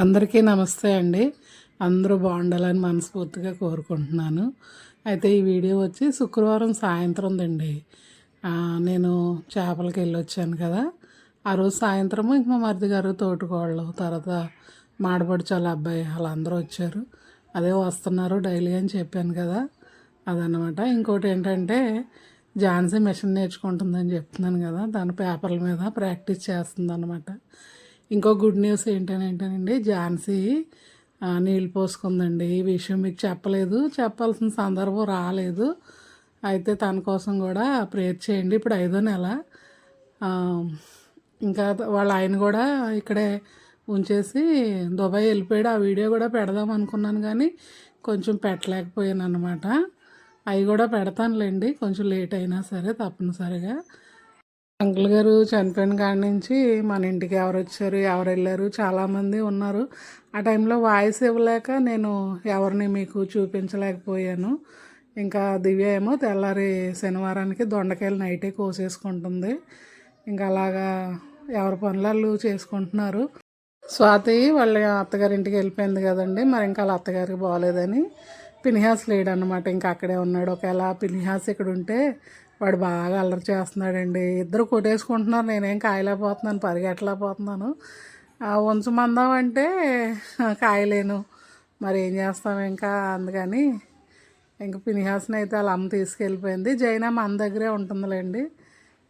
అందరికీ నమస్తే అండి. అందరూ బాగుండాలని మనస్ఫూర్తిగా కోరుకుంటున్నాను. అయితే ఈ వీడియో వచ్చి శుక్రవారం సాయంత్రం దండి. నేను చేపలకి వెళ్ళి వచ్చాను కదా. ఆ రోజు సాయంత్రము ఇంక మా మరిది గారు తోటికోళ్ళు తర్వాత మాడపడిచాల అబ్బాయి వాళ్ళందరూ వచ్చారు. అదే వస్తున్నారు డైలీ అని చెప్పాను కదా. అదనమాట ఇంకోటి ఏంటంటే ఝాన్సీ మిషన్ నేర్చుకుంటుందని చెప్తున్నాను కదా. దాని పేపర్ల మీద ప్రాక్టీస్ చేస్తుంది అనమాట ఇంకో గుడ్ న్యూస్ ఏంటంటేనండి ఝాన్సీ నీళ్ళు పోసుకుందండి. ఈ విషయం మీకు చెప్పలేదు చెప్పాల్సిన సందర్భం రాలేదు. అయితే తన కోసం కూడా ప్రేయర్ చేయండి ఇప్పుడు ఐదో నెల. ఇంకా వాళ్ళ ఆయన కూడా ఇక్కడే ఉంచేసి దుబాయ్ వెళ్ళిపోయాడు. ఆ వీడియో కూడా పెడదాం అనుకున్నాను కానీ కొంచెం పెట్టలేకపోయాను అనమాట అవి కూడా పెడతానులేండి కొంచెం లేట్ అయినా సరే తప్పనిసరిగా. అంకుల్ గారు చనిపోయిన కాడి నుంచి మన ఇంటికి ఎవరు వచ్చారు ఎవరు వెళ్ళారు చాలామంది ఉన్నారు. ఆ టైంలో వాయిస్ ఇవ్వలేక నేను ఎవరిని మీకు చూపించలేకపోయాను. ఇంకా దివ్య ఏమో తెల్లారి శనివారానికి దొండకాయలు నైటే కోసేసుకుంటుంది. ఇంకా అలాగా ఎవరి పనులు చేసుకుంటున్నారు. స్వాతి వాళ్ళ అత్తగారింటికి వెళ్ళిపోయింది కదండి. మరి ఇంకా వాళ్ళ అత్తగారికి బాగోలేదని పినిహాస్ లేడు అనమాట ఇంకా అక్కడే ఉన్నాడు. ఒకవేళ పినిహాస్ ఇక్కడ ఉంటే వాడు బాగా అల్లరి చేస్తున్నాడండి. ఇద్దరు కొట్టేసుకుంటున్నారు. నేనేం కాయలేకపోతున్నాను పరిగెట్టలేకపోతున్నాను. ఉంచమందాం అంటే కాయలేను. మరి ఏం చేస్తాం ఇంకా? అందుకని ఇంక పినిహాసన అయితే వాళ్ళ అమ్మ తీసుకెళ్ళిపోయింది. జైనా మన దగ్గరే ఉంటుందిలేండి.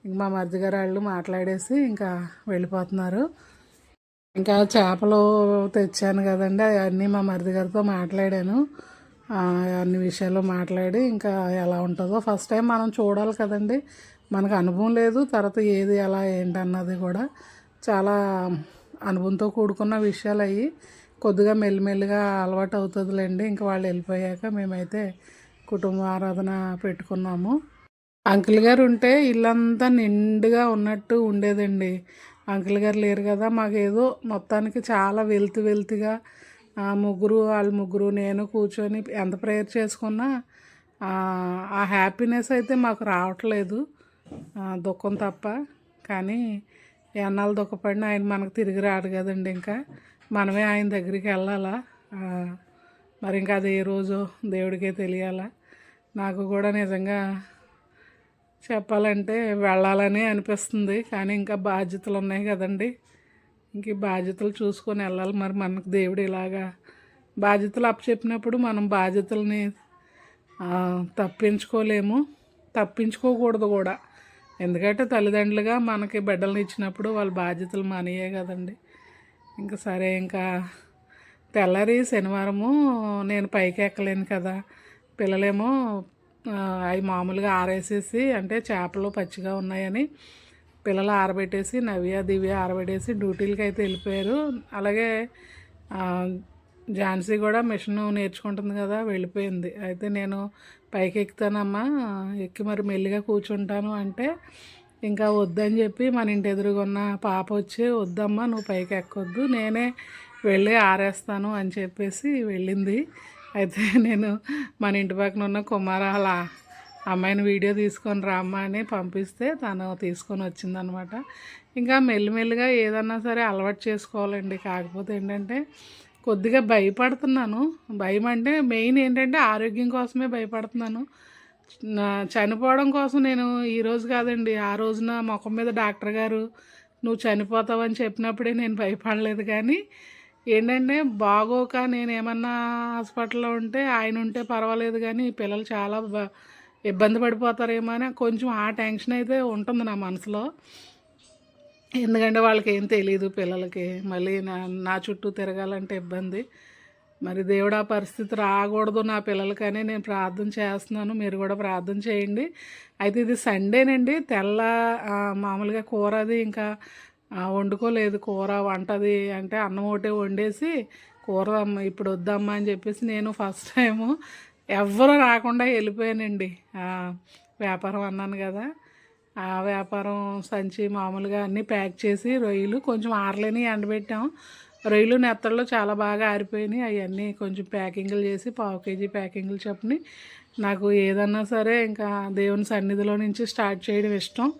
ఇంక మా మరిదిగారు వాళ్ళు మాట్లాడేసి ఇంకా వెళ్ళిపోతున్నారు. ఇంకా చేపలు తెచ్చాను కదండి. అవన్నీ మా మరిది గారితో మాట్లాడాను. అన్ని విషయాలు మాట్లాడి ఇంకా ఎలా ఉంటుందో. ఫస్ట్ టైం మనం చూడాలి కదండి. మనకు అనుభవం లేదు తర్వాత ఏది ఎలా ఏంటన్నది కూడా చాలా అనుభవంతో కూడుకున్న విషయాలు అయ్యి కొద్దిగా మెల్లిమెల్లిగా అలవాటు అవుతుందిలేండి. ఇంకా వాళ్ళు వెళ్ళిపోయాక మేమైతే కుటుంబ ఆరాధన పెట్టుకున్నాము. అంకుల్ గారు ఉంటే ఇల్లంతా నిండుగా ఉన్నట్టు ఉండేదండి. అంకుల్ గారు లేరు కదా మాకేదో మొత్తానికి చాలా వెల్తు వెల్తుగా ఆ ముగ్గురు వాళ్ళ ముగ్గురు నేను కూర్చొని ఎంత ప్రేయర్ చేసుకున్నా ఆ, హ్యాపీనెస్ అయితే మాకు రావట్లేదు. దుఃఖం తప్ప. కానీ ఎన్నాళ్ళు దుఃఖపడిన ఆయన మనకు తిరిగి రాడు కదండి ఇంకా. మనమే ఆయన దగ్గరికి వెళ్ళాలా? మరి ఇంకా అది ఏ రోజు దేవుడికే తెలియాలా? నాకు కూడా నిజంగా చెప్పాలంటే వెళ్ళాలని అనిపిస్తుంది. కానీ ఇంకా బాధ్యతలు ఉన్నాయి కదండి. ఇంక బాధ్యతలు చూసుకొని వెళ్ళాలి మరి మనకు దేవుడు ఇలాగా. బాధ్యతలు అప్పచెప్పినప్పుడు మనం బాధ్యతల్ని తప్పించుకోలేము. తప్పించుకోకూడదు కూడా. ఎందుకంటే తల్లిదండ్రులుగా మనకి బిడ్డలను ఇచ్చినప్పుడు వాళ్ళ బాధ్యతలు మనయే కదండి. ఇంకా సరే ఇంకా తెల్లారి శనివారము నేను పైకి ఎక్కలేను కదా. పిల్లలేమో అవి మామూలుగా ఆరేసేసి అంటే చేపలు పచ్చిగా ఉన్నాయని పిల్లలు ఆరబెట్టేసి నవ్య దివ్య ఆరబెట్టేసి డ్యూటీలకి అయితే వెళ్ళిపోయారు. అలాగే ఝాన్సీ కూడా మిషన్ నేర్చుకుంటుంది కదా వెళ్ళిపోయింది. అయితే నేను పైకి ఎక్కుతానమ్మా ఎక్కి మరి మెల్లిగా కూర్చుంటాను అంటే ఇంకా వద్దని చెప్పి మన ఇంటి ఎదురుగున్న పాప వచ్చి వద్దమ్మా నువ్వు పైకి ఎక్కొద్దు నేనే వెళ్ళి ఆరేస్తాను అని చెప్పేసి వెళ్ళింది. అయితే నేను మన ఇంటి పక్కన ఉన్న కుమారాల అమ్మాయిని వీడియో తీసుకొని రామ్మా అని పంపిస్తే తను తీసుకొని వచ్చిందనమాట. ఇంకా మెల్లిమెల్లిగా ఏదన్నా సరే అలవాటు చేసుకోవాలండి. కాకపోతే ఏంటంటే కొద్దిగా భయపడుతున్నాను. భయం అంటే మెయిన్ ఏంటంటే ఆరోగ్యం కోసమే భయపడుతున్నాను. చనిపోవడం కోసం నేను ఈరోజు కాదండి ఆ రోజున ముఖం మీద డాక్టర్ గారు నువ్వు చనిపోతావని చెప్పినప్పుడే నేను భయపడలేదు. కానీ ఏంటంటే బాగోక నేను ఏమన్నా హాస్పిటల్లో ఉంటే ఆయన ఉంటే పర్వాలేదు. కానీ పిల్లలు చాలా బ- ఇబ్బంది పడిపోతారేమో అని కొంచెం ఆ టెన్షన్ అయితే ఉంటుంది నా మనసులో. ఎందుకంటే వాళ్ళకి ఏం తెలియదు పిల్లలకి. మళ్ళీ నా నా చుట్టూ తిరగాలంటే ఇబ్బంది. మరి దేవుడు ఆ పరిస్థితి రాకూడదు నా పిల్లలకనే నేను ప్రార్థన చేస్తున్నాను. మీరు కూడా ప్రార్థన చేయండి. అయితే ఇది సండేనండి. తెల్ల మామూలుగా కూర అది ఇంకా వండుకోలేదు. కూర వంటది అంటే అన్నం ఒకటే వండేసి కూర ఇప్పుడు వద్దమ్మా అని చెప్పేసి నేను ఫస్ట్ టైము ఎవ్వరు రాకుండా వెళ్ళిపోయానండి. ఆ, వ్యాపారం అన్నాను కదా ఆ వ్యాపారం సంచి మామూలుగా అన్నీ ప్యాక్ చేసి రొయ్యలు కొంచెం ఆరలేని ఎండబెట్టాం. రొయ్యలు నెత్తళ్ళు చాలా బాగా ఆరిపోయినాయి. అవన్నీ కొంచెం ప్యాకింగ్లు చేసి పావు కేజీ ప్యాకింగ్లు చెప్పని నాకు ఏదన్నా సరే ఇంకా దేవుని సన్నిధిలో నుంచి స్టార్ట్ చేయడం ఇష్టం.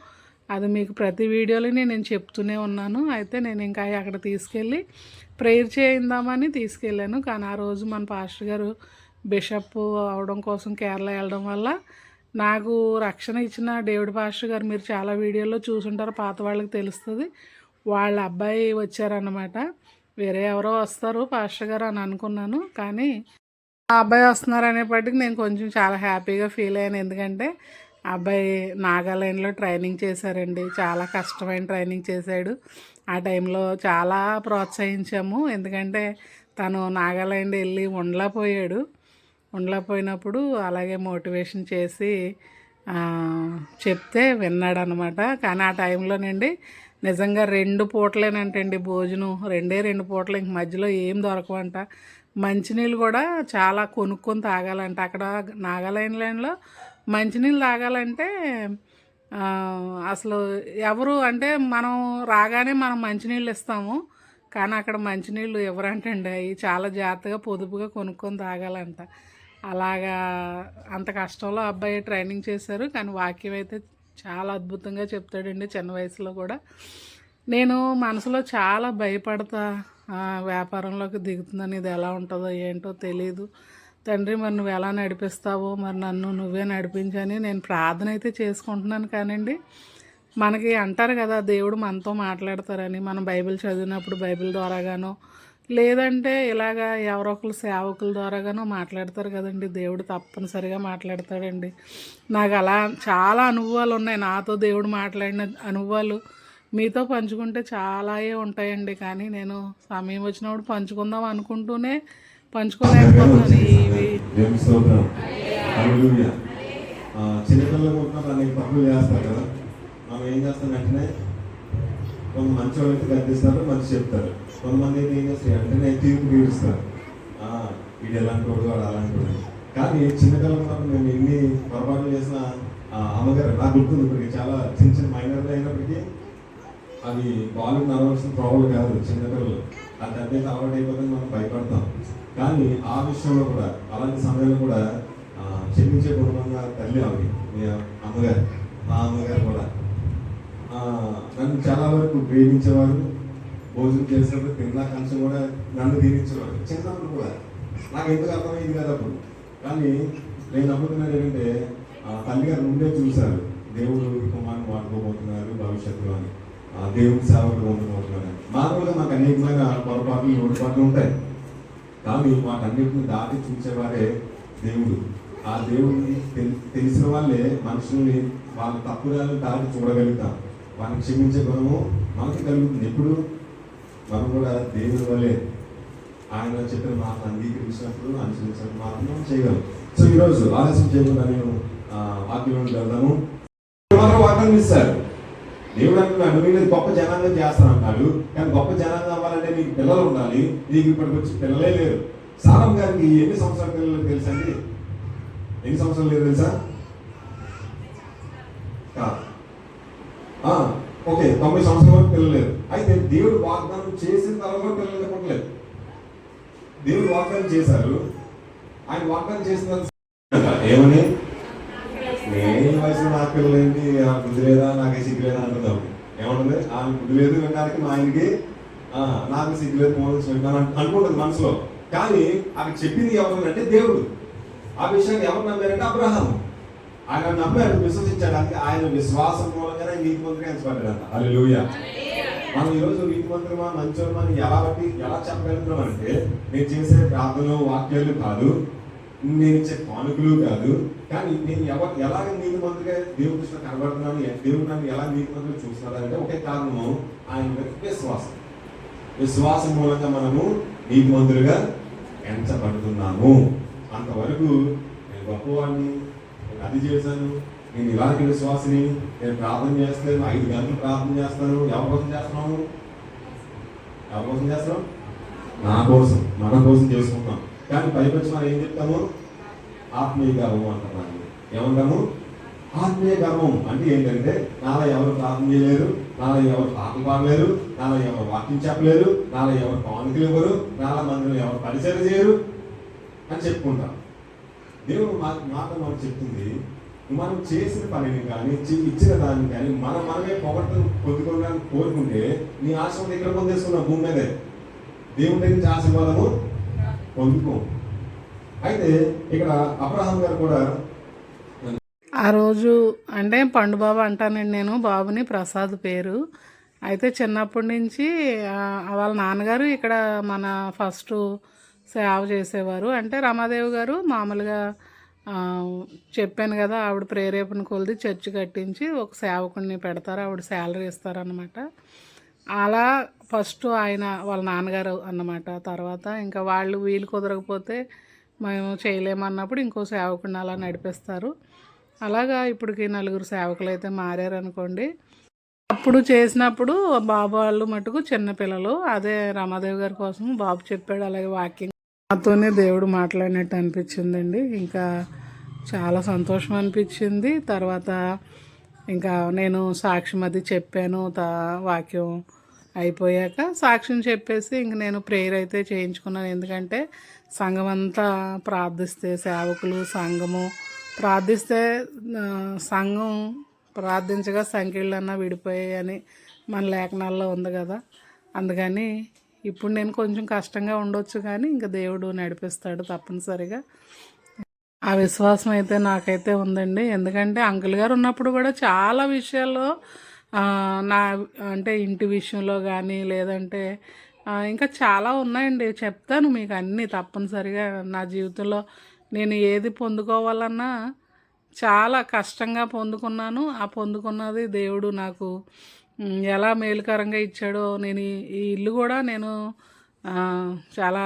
అది మీకు ప్రతి వీడియోలో నేను చెప్తూనే ఉన్నాను. అయితే నేను ఇంకా అక్కడ తీసుకెళ్ళి ప్రేయర్ చేయిందామని తీసుకెళ్ళాను. కానీ ఆ రోజు మన పాస్టర్ గారు బిషప్ అవడం కోసం కేరళ వెళ్ళడం వల్ల నాకు రక్షణ ఇచ్చిన డేవిడ్ పాస్టర్ గారు మీరు చాలా వీడియోలో చూసుంటారు పాత వాళ్ళకి తెలుస్తుంది. వాళ్ళ అబ్బాయి వచ్చారన్నమాట. వేరే ఎవరో వస్తారు పాస్టర్ గారు అని అనుకున్నాను కానీ ఆ అబ్బాయి వస్తున్నారు అనేప్పటికి నేను కొంచెం చాలా హ్యాపీగా ఫీల్ అయ్యాను. ఎందుకంటే ఆ అబ్బాయి నాగాలాండ్లో ట్రైనింగ్ చేశారండి. చాలా కష్టమైన ట్రైనింగ్ చేశాడు. ఆ టైంలో చాలా ప్రోత్సహించాము. ఎందుకంటే తను నాగాలాండ్ వెళ్ళి ఉండలేకపోయాడు. ఉండలేకపోయినప్పుడు అలాగే మోటివేషన్ చేసి చెప్తే విన్నాడనమాట. కానీ ఆ టైంలోనండి నిజంగా రెండు పూటలేనంటండి భోజనం. రెండే రెండు పూటలు ఇంక మధ్యలో ఏం దొరకవంట. మంచినీళ్ళు కూడా చాలా కొనుక్కొని తాగాలంట. అక్కడ నాగాలాండ్లో మంచినీళ్ళు తాగాలంటే అసలు ఎవరు అంటే మనం రాగానే మనం మంచినీళ్ళు ఇస్తాము. కానీ అక్కడ మంచినీళ్ళు ఎవరంటండి అవి చాలా జాగ్రత్తగా పొదుపుగా కొనుక్కొని తాగాలంట. అలాగా అంత కష్టంలో అబ్బాయి ట్రైనింగ్ చేశారు. కానీ వాక్యం అయితే చాలా అద్భుతంగా చెప్తాడండి చిన్న వయసులో కూడా. నేను మనసులో చాలా భయపడతా వ్యాపారంలోకి దిగుతుందని ఇది ఎలా ఉంటుందో ఏంటో తెలియదు తండ్రి మరి నువ్వు ఎలా నడిపిస్తావో మరి నన్ను నువ్వే నడిపించని నేను ప్రార్థన అయితే చేసుకుంటున్నాను కానండి. మనకి అంటారు కదా దేవుడు మనతో మాట్లాడతారని. మనం బైబిల్ చదివినప్పుడు బైబిల్ ద్వారాగానో లేదంటే ఇలాగా ఎవరొకరు సేవకుల ద్వారాగానో మాట్లాడతారు కదండి. దేవుడు తప్పనిసరిగా మాట్లాడతాడండి. నాకు అలా చాలా అనుభవాలు ఉన్నాయి. నాతో దేవుడు మాట్లాడిన అనుభవాలు మీతో పంచుకుంటే చాలాయే ఉంటాయండి. కానీ నేను సమయం వచ్చినప్పుడు పంచుకుందాం అనుకుంటూనే పంచుకోలేకపోతున్నాను. ఇవి చిన్నపిల్లలు కదా. మనం ఏం చేస్తాం వెంటనే? కొంత మంచి వాళ్ళకి కనిపిస్తారు మంచి చెప్తారు. కొంతమంది ఏం చేస్తారు? వెంటనే తీర్పు తీరుస్తారు. వీడు ఎలాంటి వాడు వాడు అలాంటి వాడు. కానీ చిన్నకాలంలో ఉన్నప్పుడు మేము ఎన్ని పొరపాట్లు చేసిన అమ్మగారు నాకు గుర్తుంది ఇప్పటికి చాలా చిన్న చిన్న మైనర్లు అయినప్పటికీ అవి బాలు నడవలసిన ప్రాబ్లం కాదు చిన్నపిల్లలు ఆ అంటే అలవాటు అయిపోతుంది మనం భయపడతాం. కానీ ఆ విషయంలో కూడా అలాంటి సమయంలో కూడా క్షమించే గుణంగా తల్లి ఆవిడ మీ అమ్మగారు మా అమ్మగారు కూడా. నన్ను చాలా వరకు ప్రేమించేవారు భోజనం చేసినప్పుడు తిన్నా కంచం కూడా నన్ను దీవించేవారు చిన్నప్పుడు కూడా. నాకు ఎందుకు అర్థమైంది కదా అప్పుడు. కానీ నేను నమ్ముతున్నాను ఏంటంటే ఆ, ముందే చూశారు. దేవుడు ఈ కుమారుని వాడుకోబోతున్నారు భవిష్యత్తులో అని. ఆ, దేవుని సేవకుడు ఉండబోతున్నారు అని. మామూలుగా మాకు అనేకమైన పొరపాట్లు లోటుపాట్లు ఉంటాయి. కానీ వాటన్నిటిని దాటి చూసేవారే దేవుడు. ఆ దేవుడిని తెలి- తెలిసిన వాళ్ళే మనుషుల్ని వాళ్ళ తప్పుదాలను దాటి చూడగలుగుతాం వాళ్ళని క్షమించే గుణము మనకి కలుగుతుంది. ఎప్పుడు? మనం కూడా దేవుని వల్లే ఆయన చెప్పిన మాట అంగీకరించినప్పుడు అనుసరించిన మాట మనం చేయగలం. సో ఈరోజు ఆలస్యం చేయకుండా నేను వాక్యంలోకి వెళ్దాము. మాత్రం వాక్యం ఇస్తారు దేవుడు అంటున్నాడు నేను గొప్ప జనాన్ని చేస్తాను అన్నాడు కానీ గొప్ప జనాన్ని అవ్వాలంటే నీకు పిల్లలు ఉండాలి. నీకు ఇప్పటికి వచ్చి పిల్లలే లేరు. సారం గారికి ఎన్ని సంవత్సరాల పిల్లలు తెలుసా అండి ఎన్ని సంవత్సరాలు లేరు తెలుసా? కాదు. ఆ, ఓకే తొంభై సంవత్సరాల వరకు పిల్లలు లేరు. అయితే దేవుడు వాగ్దానం చేసిన తర్వాత కూడా పిల్లలు చెప్పట్లేదు దేవుడు వాగ్దానం చేశారు. ఆయన వాగ్దానం చేసిన ఏమని? నేను వయసులో నాకు పిల్లలేంటి? నాకు బుద్ధి లేదా? నాకు సిగ్గు లేదా అంటున్నాం ఏమంటుంది? ఆమె బుద్ధి లేదు వినడానికి మా ఆయనకి నాకు సిగ్గు లేదు మోహన్ అనుకుంటుంది మనసులో. కానీ ఆమె చెప్పింది ఎవరు అంటే దేవుడు. ఆ విషయాన్ని ఎవరు నమ్మారంటే అబ్రహాము. ఆయన నమ్మాడు విశ్వసించాడు అందుకే ఆయన విశ్వాసం మూలంగానే నీతి మంత్రిగా ఎంచబడ్డాడు హల్లెలూయా. మనం ఈరోజు నీతి మంత్రమా మంచోమా ఎలా బట్టి ఎలా చెప్పగలుగుతున్నాం అంటే నేను చేసే ప్రార్థనలు వాక్యాలు కాదు నేను ఇచ్చే కానుకలు కాదు కానీ నేను ఎవరు ఎలాగ నీతి మంత్రిగా దేవుడి కృష్ణ కనబడుతున్నాను దేవుడు నన్ను ఎలా నీతి మంత్రిగా చూస్తున్నాడు అంటే ఒకే కారణము ఆయన విశ్వాసం. విశ్వాసం మూలంగా మనము నీతి మంత్రులుగా ఎంచబడుతున్నాము. అంతవరకు నేను గొప్పవాడిని అది చేశాను. నేను ఇలాంటి విశ్వాసిని. నేను ప్రార్థన చేస్తాను. ఐదు గంటలు ప్రార్థన చేస్తాను. ఎవరి కోసం చేస్తున్నాము ఎవరి కోసం చేస్తున్నాం నా కోసం. మన కోసం చేసుకుంటాం కానీ పైపచ్చి మనం ఏం చెప్తాము? ఆత్మీయ గర్వం అంటున్నాను. ఏమంటాము? ఆత్మీయ గర్వం అంటే ఏంటంటే నాలో ఎవరు ప్రార్థన చేయలేరు నాలో ఎవరు పాటలు పాడలేరు నాలో ఎవరు వాక్యం చెప్పలేరు నాలో ఎవరు పవన్కి ఇవ్వరు నాలో మందిలో ఎవరు పరిచయం చేయరు అని చెప్పుకుంటాం. దేవుడు మా మాట మనకు చెప్తుంది. మనం చేసిన పనిని కానీ ఇచ్చిన దాన్ని కానీ మనం మనమే పొగట్టను పొందుకోవడానికి కోరుకుంటే నీ ఆశ్రమం ఇక్కడ పొందేసుకున్న భూమి మీదే. దేవుడి నుంచి ఆశీర్వాదము పొందుకో. అయితే ఇక్కడ అబ్రహాం గారు కూడా ఆ రోజు అంటే పండు బాబు అంటానండి నేను బాబుని ప్రసాద్ పేరు. అయితే చిన్నప్పటి నుంచి వాళ్ళ నాన్నగారు ఇక్కడ మన ఫస్ట్ సేవ చేసేవారు. అంటే రమాదేవి గారు మామూలుగా చెప్పాను కదా ఆవిడ ప్రేరేపణ కొలిది చర్చి కట్టించి ఒక సేవకుడిని పెడతారు ఆవిడ శాలరీ ఇస్తారనమాట అలా ఫస్ట్ ఆయన వాళ్ళ నాన్నగారు అన్నమాట. తర్వాత ఇంకా వాళ్ళు వీలు కుదరకపోతే మేము చేయలేమన్నప్పుడు ఇంకో సేవకుడిని అలా నడిపిస్తారు. అలాగా ఇప్పటికి నలుగురు సేవకులు అయితే మారారనుకోండి. అప్పుడు చేసినప్పుడు బాబు వాళ్ళు మటుకు చిన్నపిల్లలు. అదే రమాదేవి గారి కోసం బాబు చెప్పాడు అలాగే వాకింగ్ నాతోనే దేవుడు మాట్లాడినట్టు అనిపించిందండి. ఇంకా చాలా సంతోషం అనిపించింది. తర్వాత ఇంకా నేను సాక్ష్యం అది చెప్పాను. తా వాక్యం అయిపోయాక సాక్ష్యం చెప్పేసి ఇంక నేను ప్రేయర్ అయితే చేయించుకున్నాను. ఎందుకంటే సంఘం అంతా ప్రార్థిస్తే సేవకులు సంఘము ప్రార్థిస్తే సంఘం ప్రార్థించగా సంఖ్యలన్నా విడిపోయాయని మన లేఖనాల్లో ఉంది కదా. అందుకని ఇప్పుడు నేను కొంచెం కష్టంగా ఉండొచ్చు కానీ ఇంకా దేవుడు నడిపిస్తాడు తప్పనిసరిగా. ఆ విశ్వాసం అయితే నాకైతే ఉందండి. ఎందుకంటే అంకుల్ గారు ఉన్నప్పుడు కూడా చాలా విషయాల్లో నా అంటే ఇంటి విషయంలో కానీ లేదంటే ఇంకా చాలా ఉన్నాయండి. చెప్తాను మీకు అన్నీ తప్పనిసరిగా. నా జీవితంలో నేను ఏది పొందుకోవాలన్నా చాలా కష్టంగా పొందుకున్నాను. ఆ పొందుకున్నది దేవుడు నాకు ఎలా మేలుకరంగా ఇచ్చాడో నేను ఈ ఇల్లు కూడా నేను చాలా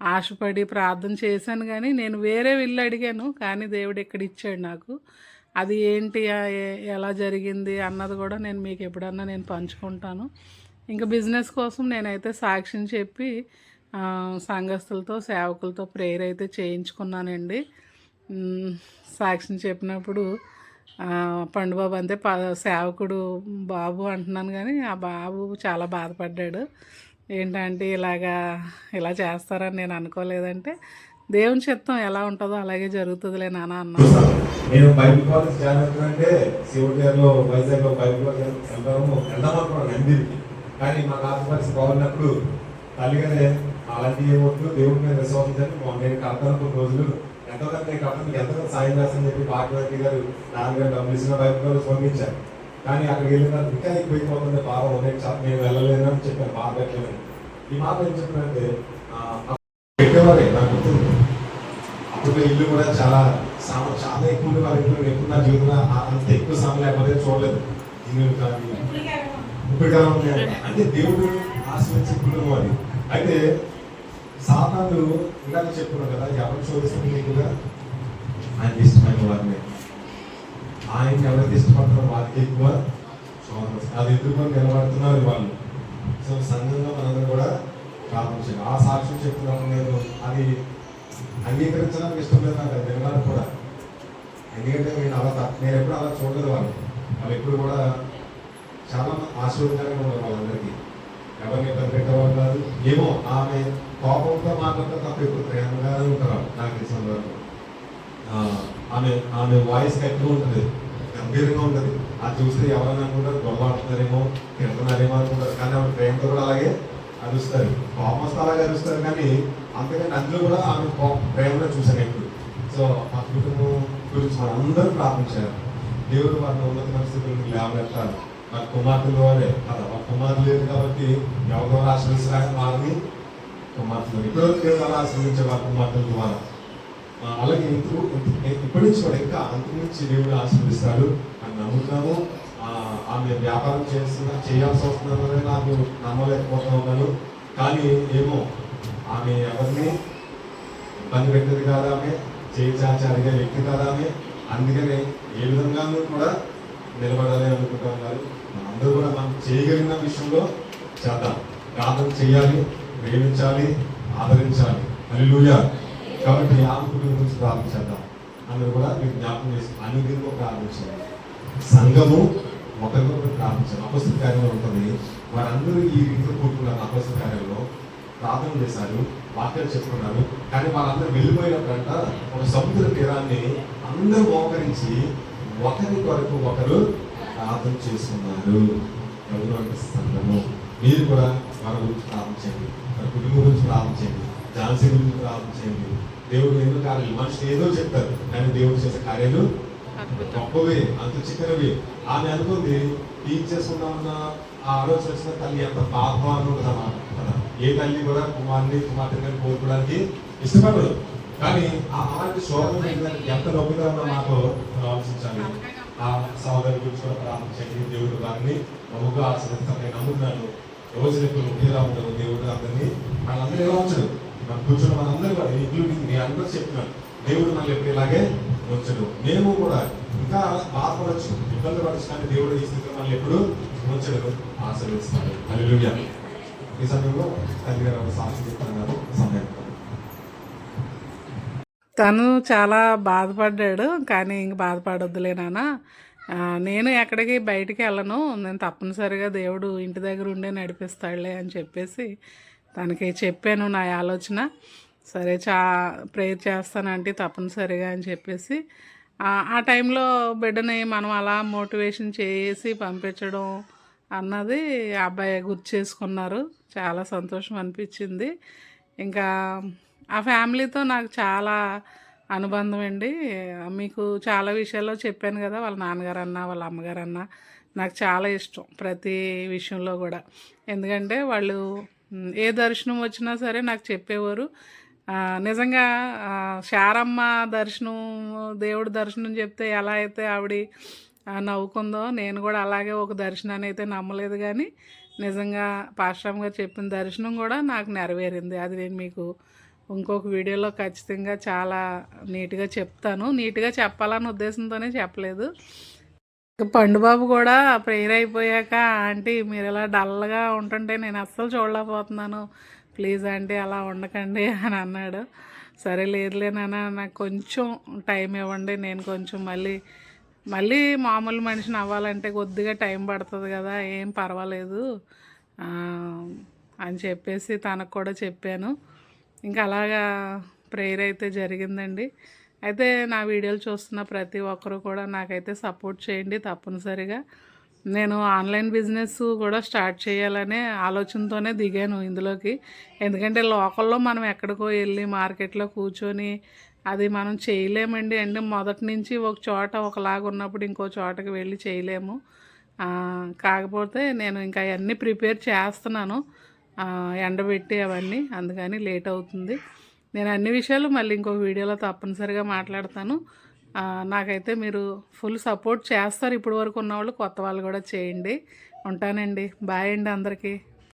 ఆశపడి ప్రార్థన చేశాను కానీ నేను వేరే ఇల్లు అడిగాను కానీ దేవుడు ఇక్కడ ఇచ్చాడు నాకు. అది ఏంటి ఎలా జరిగింది అన్నది కూడా నేను మీకు ఎప్పుడన్నా నేను పంచుకుంటాను. ఇంకా బిజినెస్ కోసం నేనైతే సాక్ష్యం చెప్పి సంఘస్థులతో సేవకులతో ప్రేయర్ అయితే చేయించుకున్నానండి. సాక్ష్యం చెప్పినప్పుడు పండుబాబు అంతే ప సేవకుడు బాబు అంటున్నాను కానీ ఆ బాబు చాలా బాధపడ్డాడు. ఏంటంటే ఇలాగా ఇలా చేస్తారని నేను అనుకోలేదంటే దేవుని చిత్తం ఎలా ఉంటుందో అలాగే జరుగుతుందిలే నాన్న అన్నాను నేను బైబిల్ కాలేజ్ జాయిన్ అవుతుందంటే శివుడి గారిలో వైజాగ్లో బైబిల్ కాలేజ్ వెళ్దాము వెళ్దాం అనుకున్నాను నందిరికి కానీ మా నాన్న పరిస్థితి బాగున్నప్పుడు తల్లిగానే అలాంటి ఏమవుతుంది దేవుడి మీద విశ్వాసించండి మా నేను కడతాను కొన్ని రోజులు ఎంతో కొంత కడతాను మీకు ఎంతో కొంత సాయం చేస్తానని చెప్పి భాగ్యవతి గారు నాన్నగారు డబ్బులు ఇచ్చిన కాలేజ్ పంపించారు కానీ అక్కడికి వెళ్ళిన ఇంకా ఎక్కువైపోతుంది బాగా నేను నేను వెళ్ళలేను అని చెప్పాను బాగా పెట్టలేను ఈ మాట ఏం చెప్పినంటే పెట్టేవారే నాకు గుర్తుంది. అప్పుడు ఇల్లు కూడా చాలా సామాన్ చాలా ఎక్కువ ఉండే వాళ్ళ ఇంట్లో ఎప్పుడు నా జీవితంలో అంత ఎక్కువ సామాన్ లేకపోతే చూడలేదు. ఇల్లు కానీ ఇప్పుడు కాలం. అంటే దేవుడు ఆశ్రయించే కుటుంబం అది. అయితే సాతాను ఇలాగ చెప్పుకున్నాం కదా ఎవరు శోధిస్తుంది నీకుగా ఆయన ఇష్టమైన వారిని. ఆయన ఎవరైతే ఇష్టపడతారో వారికి ఎక్కువ అది ఎదుర్కొని నిలబడుతున్నారు వాళ్ళు? సో సంఘంలో మనందరం కూడా ప్రార్థించాలి. ఆ సాక్ష్యం చెప్తున్నప్పుడు నేను అది అంగీకరించడానికి ఇష్టం లేదు నాకు అది వినడానికి కూడా. ఎందుకంటే నేను అలా నేను ఎప్పుడు అలా చూడలేదు వాళ్ళు వాళ్ళు ఎప్పుడు కూడా చాలా ఆశీర్వదకరంగా ఉన్నారు వాళ్ళందరికీ. ఎవరిని ఇబ్బంది పెట్టేవాళ్ళు ఏమో ఆమె కోపంతో మాట్లాడటం తప్ప ఇప్పుడు ప్రేమగానే ఉంటారు నాకు తెలిసిన వరకు. ఆమె ఆమె వాయిస్ ఎక్కువ ఉంటుంది గంభీరంగా ఉంటుంది. అది చూస్తే ఎవరైనా అనుకుంటారు గొడవడుతున్నారేమో తిడుతున్నారేమో అనుకుంటారు. కానీ ఆమె ప్రేమతో కూడా అలాగే అరుస్తారు. కోపం వస్తే అలాగే అరుస్తారు కానీ అంతకంటే అందులో కూడా ఆమె ప్రేమలో చూశాను ఎప్పుడు. సో మా కుటుంబం గురించి మనందరూ ప్రార్థించారు దేవుడు వారిని ఉన్నత పరిస్థితులను లేవనెత్తారు నాకు కుమార్తెలు వారే. కదా వాళ్ళ కుమార్తె లేదు కాబట్టి ఎవరో ఆశ్రయించడానికి వారిని కుమార్తెలు. ఇప్పుడు దేవుడు ఆశ్రయించే వారి కుమార్తెల ద్వారా. అలాగే ఇంతకు ఇప్పటి నుంచి కూడా ఇంకా అంతకుమించి దేవుడు ఆశ్రయిస్తాడు అని నమ్ముతున్నాము. ఆమె వ్యాపారం చేస్తున్న చేయాల్సి వస్తుందని నాకు నమ్మలేకపోతా ఉన్నాను. కానీ ఏమో ఆమె ఎవరిని? ఇబ్బంది పెట్టేది కాదు ఆమె చేయించాల్సి అడిగే వ్యక్తి కాదు ఆమె. అందుకనే ఏ విధంగానూ కూడా నిలబడాలి అనుకుంటా అందరూ కూడా మనం చేయగలిగిన విషయంలో చేద్దాం. ప్రార్థన చేయాలి ప్రేమించాలి ఆదరించాలి. హల్లెలూయా. కాబట్టి ఆమె కుటుంబం గురించి ప్రార్థించేద్దాం అందరూ కూడా మీరు జ్ఞాపకం చేసి అనుగ్రహం ప్రార్థించాలి సంఘము ఒకరికొకరు ప్రార్థించాలి అపస్సు కార్యంలో ఉంటుంది. వారందరూ ఈ రీతిలో కూర్చున్నారు అపస్సు కార్యంలో ప్రార్థన చేశారు వాక్యాలు చెప్పుకున్నారు. కానీ వాళ్ళందరూ వెళ్ళిపోయినప్పుడంట ఒక సముద్ర తీరాన్ని అందరూ మోకరించి ఒకరి కొరకు ఒకరు ప్రార్థన చేసుకున్నారు ఎవరు అంటే సంఘము మీరు కూడా వారి గురించి ప్రార్థన చేయండి. వారి కుటుంబం గురించి ప్రార్థన చేయండి. ఝాన్సీ గురించి ప్రార్థన చేయండి. దేవుడు ఎన్నో కార్యాలు మనుషులు ఏదో చెప్తారు. కానీ దేవుడు చేసే కార్యాలు గొప్పవి అంత చిక్కనవి. ఆమె అనుకుంది టీచ్ చేసుకుందామన్న ఆ ఆలోచన వచ్చిన తల్లి ఎంత పాపం కదా ఏ తల్లి కూడా కుమారుని కుమార్తెని కోరుకోవడానికి ఇష్టపడదు. కానీ ఆ అలాంటి శోభన ఎంత నొప్పిగా ఉన్న మాకు మనం ఆలోచించాలి. ఆ సహోదరి గురించి కూడా ప్రార్థన దేవుడు వారిని బహుగా ఆశ్రయిస్తాను నేను నమ్ముతున్నాను రోజు రేపు ఒకేలా ఉండదు. దేవుడు అందరినీ మనందరూ ఎలా ఉంచడు. మన కూర్చున్న మనందరూ కూడా ఇంక్లూడింగ్ నేను అందరూ చెప్తున్నాను. దేవుడు మనల్ని ఎప్పుడు ఇలాగే ఉంచడు. మేము కూడా ఇంకా బాధపడచ్చు ఇబ్బంది పడచ్చు కానీ దేవుడు ఈ స్థితిలో మనల్ని ఎప్పుడు ఉంచడు. ఆశీర్వదిస్తాడు. హల్లెలూయా ఈ సమయంలో తల్లి గారు సాక్షి చెప్తున్నారు సమయం. తను చాలా బాధపడ్డాడు. కానీ ఇంక బాధపడొద్దులే నాన్న. నేను ఎక్కడికి బయటికి వెళ్ళను. నేను తప్పనిసరిగా దేవుడు ఇంటి దగ్గర ఉండే నడిపిస్తాడులే అని చెప్పేసి తనకి చెప్పాను నా ఆలోచన. సరే చా ప్రేయర్ చేస్తానంటే తప్పనిసరిగా అని చెప్పేసి ఆ, ఆ టైంలో బిడ్డని మనం అలా మోటివేషన్ చేసి పంపించడం అన్నది ఆ అబ్బాయి గుర్తు చేసుకున్నారు. చాలా సంతోషం అనిపించింది. ఇంకా ఆ ఫ్యామిలీతో నాకు చాలా అనుబంధం అండి. మీకు చాలా విషయాల్లో చెప్పాను కదా వాళ్ళ నాన్నగారు అన్న వాళ్ళ అమ్మగారు అన్న నాకు చాలా ఇష్టం ప్రతి విషయంలో కూడా. ఎందుకంటే వాళ్ళు ఏ దర్శనం వచ్చినా సరే నాకు చెప్పేవారు. నిజంగా శారమ్మ దర్శనం దేవుడి దర్శనం చెప్తే ఎలా అయితే ఆవిడ నవ్వుకుందో నేను కూడా అలాగే ఒక దర్శనాన్ని అయితే నమ్మలేదు కానీ నిజంగా పాశ్రామ్ గారు చెప్పిన దర్శనం కూడా నాకు నెరవేరింది. అది నేను మీకు ఇంకొక వీడియోలో ఖచ్చితంగా చాలా నీట్గా చెప్తాను. నీట్గా చెప్పాలన్న ఉద్దేశంతోనే చెప్పలేదు. పండుబాబు కూడా ప్రేయర్ అయిపోయాక ఆంటీ మీరు ఇలా డల్గా ఉంటుంటే నేను అస్సలు చూడలేకపోతున్నాను. ప్లీజ్ ఆంటీ అలా ఉండకండి అని అన్నాడు. సరే లేదులే నాన్న నాకు కొంచెం టైం ఇవ్వండి. నేను కొంచెం మళ్ళీ మళ్ళీ మామూలు మనిషిని అవ్వాలంటే కొద్దిగా టైం పడుతుంది కదా ఏం పర్వాలేదు. అని చెప్పేసి తనకు కూడా చెప్పాను. ఇంకా అలాగా ప్రేయర్ అయితే జరిగిందండి. అయితే నా వీడియోలు చూస్తున్న ప్రతి ఒక్కరు కూడా నాకైతే సపోర్ట్ చేయండి తప్పనిసరిగా. నేను ఆన్లైన్ బిజినెస్ కూడా స్టార్ట్ చేయాలనే ఆలోచనతోనే దిగాను ఇందులోకి. ఎందుకంటే లోకల్లో మనం ఎక్కడికో వెళ్ళి మార్కెట్లో కూర్చొని అది మనం చేయలేమండి. అంటే మొదటి నుంచి ఒక చోట ఒకలాగా ఉన్నప్పుడు ఇంకో చోటకి వెళ్ళి చేయలేము. కాకపోతే నేను ఇంకా అవన్నీ ప్రిపేర్ చేస్తున్నాను. ఎండబెట్టి అవన్నీ అందుకని లేట్ అవుతుంది. నేను అన్ని విషయాలు మళ్ళీ ఇంకో వీడియోలో తప్పనిసరిగా మాట్లాడతాను. నాకైతే మీరు ఫుల్ సపోర్ట్ చేస్తారు ఇప్పటి వరకు ఉన్నవాళ్ళు కొత్త వాళ్ళు కూడా చేయండి. ఉంటానండి. బాయ్ అండి అందరికీ.